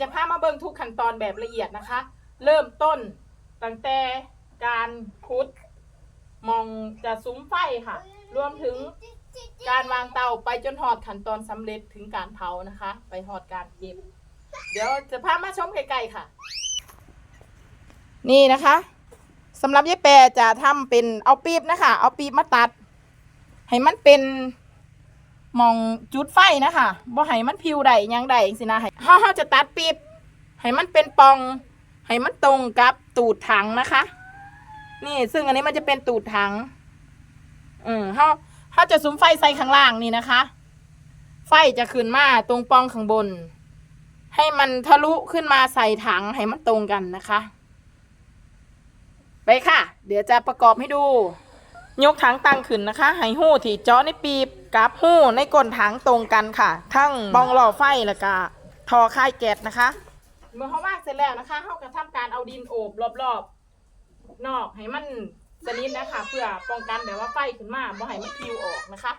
จะพามาเบิ่งทุกขั้นตอนแบบละเอียดนะคะ เริ่มต้นตั้งแต่การคุดมองจะซุ้มไฟค่ะ รวมถึงการวางเตาไปจนหอดขั้นตอนสำเร็จถึงการเผานะคะ ไปหอดการเก็บ เดี๋ยวจะพามาชมไกลๆค่ะ นี่นะคะสำหรับยายแปรจะทำเป็นเอาปี๊บนะคะ เอาปี๊บมาตัด ให้มันเป็น มองจุดไฟนะคะบ่ให้มันพิวใดหยังใดสินะให้เฮาจะตัดปีบให้มันเป็นปอง ให้มันตรงกับตูดถังนะคะ นี่ซึ่งอันนี้มันจะเป็นตูดถัง อืมเฮาเฮาจะสุมไฟใส่ข้างล่างนี่นะคะ ไฟจะขึ้นมาตรงปองข้างบน ให้มันทะลุขึ้นมาใส่ถังให้มันตรงกันนะคะ ไปค่ะ เดี๋ยวจะประกอบให้ดู ยกถังตั้งขึ้นนะคะ ให้หู้ที่เจาะในปีบกับหู้ในก้นถังตรงกันค่ะ ทั้งบองหล่อไฟแล้วก็ทอค่ายแก๊สนะคะ เมื่อเขาวางเสร็จแล้วนะคะเขาก็ทำการเอาดินโอบรอบๆ นอกให้มันสนิทนะคะ เพื่อป้องกันแบบว่าไฟขึ้นมาบ่ให้มันพิวออกนะคะ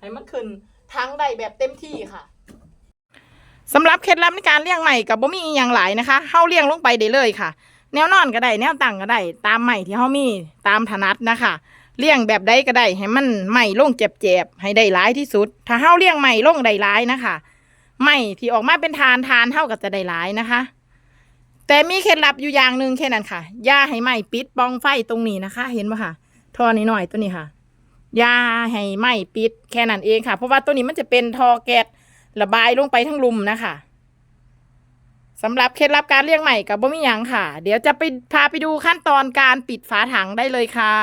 ให้มันขึ้นทั้งได้แบบเต็มที่ค่ะสำหรับเคล็ดลับในการเลี้ยงใหม่กับบ่มีอหย่างหลายนะคะเฮาเลี้ยงลงไปได้เลยค่ะ แนวนอนก็ได้แนวตั้งก็ได้ตามใหม่ที่เฮามีตามถนัดนะคะ เลี้ยงแบบใดก็ได้ให้มันใหม่ลงเจ็บๆให้ได้หลายที่สุด ถ้าเฮาเลี้ยงใหม่ลงได้หลายนะคะใหม่ที่ออกมาเป็นทานทานเท่ากับจะได้หลายนะคะ แต่มีเคล็ดลับอยู่อย่างหนึ่งแค่นั้นค่ะย่าให้ไหม้ปิดปองไฟตรงนี้นะคะ เห็นปะค่ะท่อนหน่อยตัวนี้ค่ะย่าให้ไหม้ปิดแค่นั้นเองค่ะ เพราะว่าตัวนี้มันจะเป็นทอแก๊สระบายลงไปทั้งลุมนะคะสำหรับเคล็ดลับการเลี้ยงใหม่กับบ่มียังค่ะ เดี๋ยวจะไปพาไปดูขั้นตอนการปิดฝาถังได้เลยค่ะ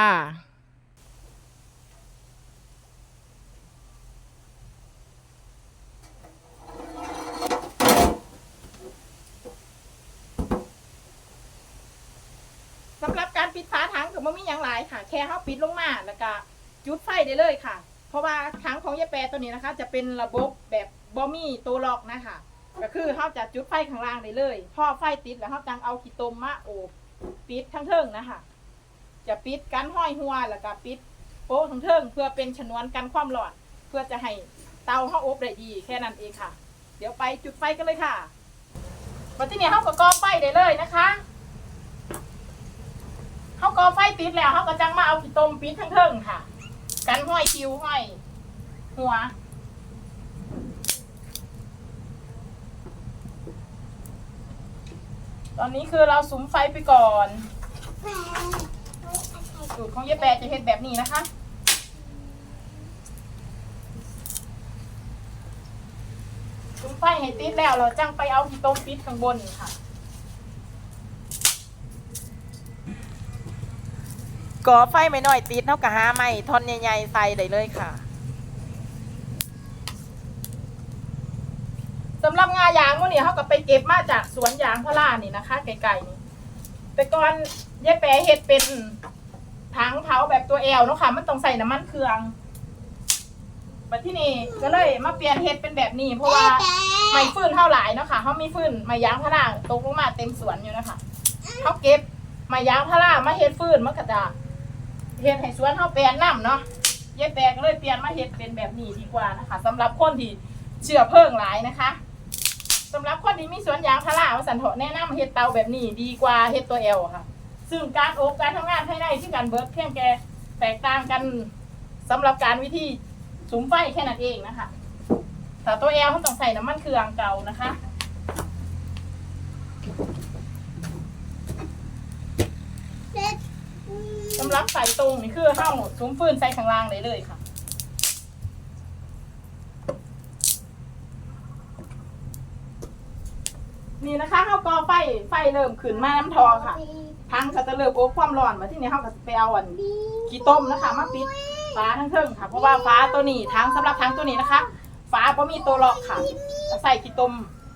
สำหรับการปิดฝาถังก็บ่มีหยังหลายค่ะ แค่เฮาปิดลงมาแล้วก็จุดไฟได้เลยค่ะ เพราะว่าถังของยายแปรตัวนี้นะคะ จะเป็นระบบแบบบ่มีตัวล็อกนะคะก็คือเฮาจะจุดไฟข้างล่างได้เลยพอไฟติดแล้วเฮาจังเอาขี้ตมมาโอบปิดทั้งเทิงนะคะจะปิดกันห้อยหัวแล้วก็ปิดโป๊ะทั้งเทิงเพื่อเป็นชนวนกันความร้อนเพื่อจะให้เตาเฮาอบได้ดีแค่นั้นเองค่ะ เดี๋ยวไปจุดไฟกันเลยค่ะวันที่นี้เฮาก็ก่อไฟได้เลยนะคะ เขาก็ไฟติดแล้วเขาก็จังมาเอาขี้ต้มปิดทั้งเทิงค่ะ กันห้อยคิวห้อย หัว ตอนนี้คือเราสุมไฟไปก่อนสูตรของเยายแปะจะเห็นแบบนี้นะคะสุมไฟให้ติดแล้วเราจังไปเอาขี้ต้มปิดข้างบนค่ะ ก่อไฟไม่น้อยติดเท่ากับหาไม้ท่อนใหญ่ๆใส่ได้เลยค่ะสำหรับงายางพวกนี้เขาก็ไปเก็บมาจากสวนยางพารานี่นะคะไกลๆนี่แต่ก่อนยายแปรเห็ดเป็นถังเผาแบบตัวแอลเนาะค่ะ มันต้องใส่น้ำมันเครื่องมาที่นี่ก็เลยมาเปลี่ยนเห็ดเป็นแบบนี้ เพราะว่าไม่ฟื้นเท่าหลายเนาะค่ะเขามีฟื้นไม้ยางพาราตกลงมาเต็มสวนอยู่นะคะเขาเก็บไม้ยางพารามาเห็ดฟื้นมันก็จะ เฮ็ดให้สวนเฮาแปลนน้ำเนาะเยายแปลก็เลยเปลี่ยนมาเฮ็ดเป็นแบบนี้ดีกว่านะคะสำหรับคนที่เชื่อเพิ่งหลายนะคะสำหรับคนที่มีสวนยางพาราว่าสันเถาะแนะนำเฮ็ดเตาแบบนี้ดีกว่าเฮ็ดตัวเอลค่ะ ซึ่งการอบการทำงานภายในที่การเบิร์ดเพียงแค่แตกต่างกันสำหรับการวิธีสุมไฟแค่นั้นเองนะคะแต่ตัวเอลต้องใส่น้ำมันเครื่องเก่านะคะ สำหรับใส่ตรงนี่คือห้าซุ้มฟืนใส่ข้างล่างได้เลยค่ะ นี่นะคะข้าวกอไฟไฟเริ่มขึ้นมาน้ำทอค่ะทางก็จะเริ่มอบความร้อนมาที่นี่ข้าวก็จะไปเอาอันขี้ต้มนะคะมาปิดฟ้าทั้งเทิงค่ะ เพราะว่าฟ้าตัวนี้ทางสำหรับทางตัวนี้นะคะ ฟ้าเพราะมีตัวล็อกค่ะใส่ขี้ต้ม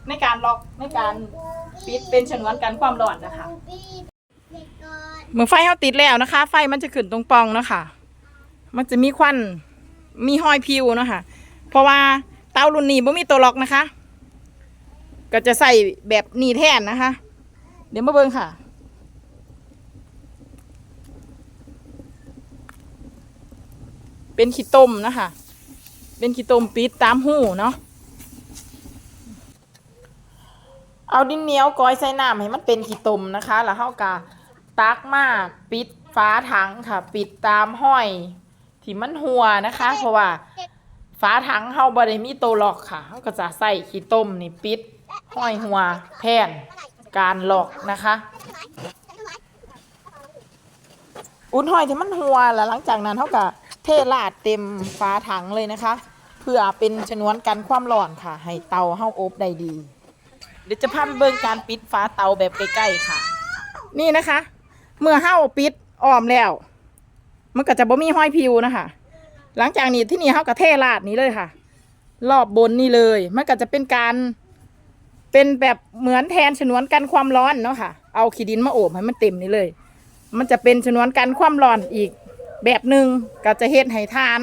ในการล็อกในการปิดเป็นชนวนกันความร้อนนะคะ มื่อไฟเขาติดแล้วนะคะ ไฟมันจะขึ้นตรงปองนะคะมันจะมีควันมีห้อยพิวนะคะเพราะว่าเตารุ่นนี้บ่มีตัวล็อกนะคะ ก็จะใส่แบบนี้แทนนะคะ เดี๋ยวมาเบิ่งค่ะเป็นขี้ต้มนะคะ เป็นขี้ต้มปิดตามหูเนาะ เอาดินเหนียวก้อยใส่น้ำให้มันเป็นขี้ต้มนะคะ แล้วเฮากะ ตักมาปิดฝาถังค่ะ ปิดตามห้อยที่มันหัวนะคะ เพราะว่าฝาถังเฮาบ่ได้มีตัวล็อกค่ะเฮาก็จะใส่ขี้ต้มนี่ปิดห้อยหัวแผ่นการล็อกนะคะ อุ่นห้อยที่มันหัวแล้วหลังจากนั้นเฮาก็เทราดเต็มฝาถังเลยนะคะ เพื่อเป็นชนวนกันความร้อนค่ะ ให้เตาเฮาอบได้ดี เดี๋ยวจะพาไปเบิ่งการปิดฝาเตาแบบใกล้ๆค่ะ นี่นะคะ เมื่อเฮาปิดอ้อมแล้ว มันก็จะบ่มีห้อยพิวนะคะหลังจากนี้ที่นี่เฮาก็เทราดนี้เลยค่ะ รอบบนนี่เลย มันก็จะเป็นการ เป็นแบบเหมือนแทนชนวนกันความร้อนเนาะค่ะ เอาขี้ดินมาโอบให้มันเต็มนี่เลย มันจะเป็นชนวนกันความร้อนอีกแบบหนึ่งก็จะเฮ็ดให้ทาน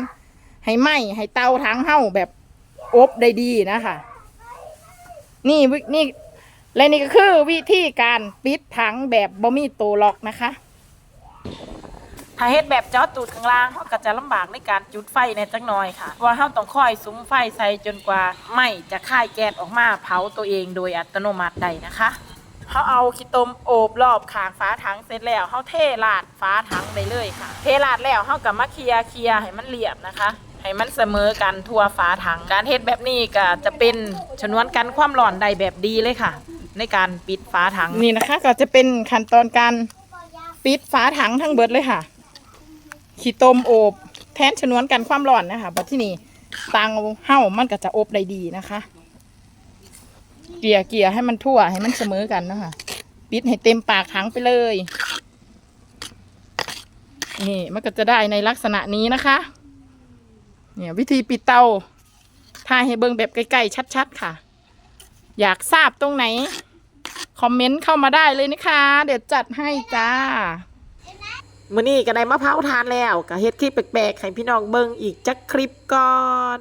ให้ไหมให้เตาทั้งเฮาแบบอบได้ดีนะคะนี่นี่ และนี่ก็คือวิธีการปิดถังแบบบ่มีตัวล็อกนะคะ ถ้าเฮ็ดแบบเจาะตูดข้างล่างเขาก็จะลำบากในการจุดไฟในจักหน่อยค่ะเพราะว่าเราต้องคอยซุ้มไฟใส่จนกว่าไหม้จะค่ายแก๊สออกมาเผาตัวเองโดยอัตโนมัติได้นะคะเขาเอาขี้ตมโอบรอบขางฝาถังเสร็จแล้วเขาเทราดฝาถังได้เลยค่ะ เทราดแล้วเขากับมาเคลียร์เคลียร์ให้มันเรียบนะคะให้มันเสมอกันทั่วฝาถังการเฮ็ดแบบนี้ก็จะเป็นชนวนกันความร้อนได้แบบดีเลยค่ะ ในการปิดฝาถังนี่นะคะ ก็จะเป็นขั้นตอนการปิดฝาถังทั้งเบิดเลยค่ะ ขี้ต้มโอบแทนชนวนกันความร้อนนะคะบัดที่นี่ตังเห่ามันก็จะอบได้ดีนะคะ เกลี่ยเกลี่ยให้มันทั่วให้มันเสมอกันนะคะปิดให้เต็มปากถังไปเลยนี่มันก็จะได้ในลักษณะนี้นะคะ เนี่ยวิธีปิดเตาถ่ายให้เบิ่งแบบใกล้ๆชัด ๆ ค่ะ อยากทราบตรงไหน คอมเมนต์เข้ามาได้เลยนะคะ เดี๋ยวจัดให้จ้ามื้อนี้ก็ได้มะพร้าวทานแล้วก็เฮ็ดคลิปแปลกๆให้พี่น้องเบิ่งอีกจักคลิปก่อน